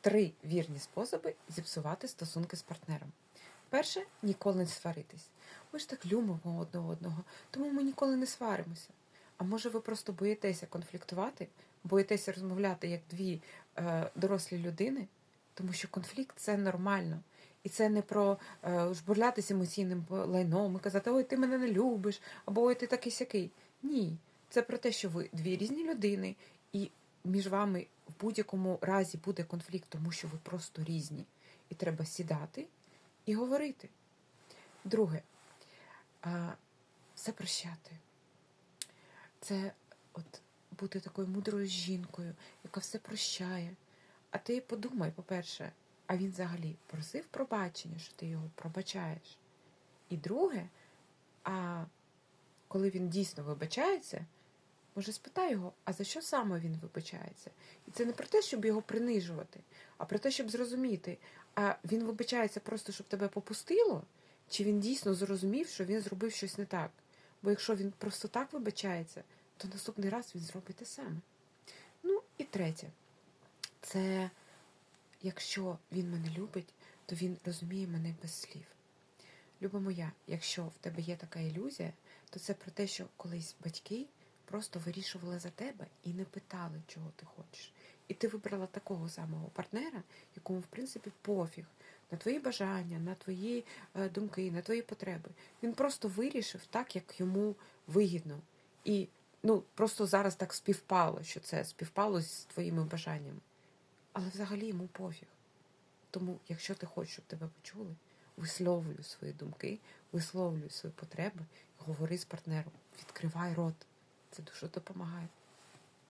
три вірні способи зіпсувати стосунки з партнером. Перше ніколи не сваритись. Ми ж так любимо одне одного, тому ми ніколи не сваримося. А може, ви просто боїтеся конфліктувати, боїтеся розмовляти як дві е, дорослі людини, тому що конфлікт це нормально. І це не про е, жбурлятися емоційним лайном і казати, ой, ти мене не любиш, або ой, ти такий сякий. Ні. Це про те, що ви дві різні людини, і між вами будь-якому разі буде конфлікт, тому що ви просто різні. І треба сідати і говорити. Друге, все прощати. Це от бути такою мудрою жінкою, яка все прощає. А ти подумай, по-перше, а він взагалі просив пробачення, що ти його пробачаєш. І друге, а коли він дійсно вибачається, може спитай його, а за що саме він вибачається? І це не про те, щоб його принижувати, а про те, щоб зрозуміти, а він вибачається просто, щоб тебе попустило, чи він дійсно зрозумів, що він зробив щось не так. Бо якщо він просто так вибачається, то наступний раз він зробить те саме. Ну і третє, це якщо він мене любить, то він розуміє мене без слів. Люба моя, якщо в тебе є така ілюзія, то це про те, що колись батьки просто вирішували за тебе і не питали, чого ти хочеш. І ти вибрала такого самого партнера, якому, в принципі, пофіг на твої бажання, на твої е, думки, на твої потреби. Він просто вирішив так, як йому вигідно. І ну, просто зараз так співпало, що це співпало з твоїми бажаннями. Але взагалі йому пофіг. Тому, якщо ти хочеш, щоб тебе почули, висловлюй свої думки, висловлюй свої потреби, говори з партнером, відкривай рот. Це дуже допомагає.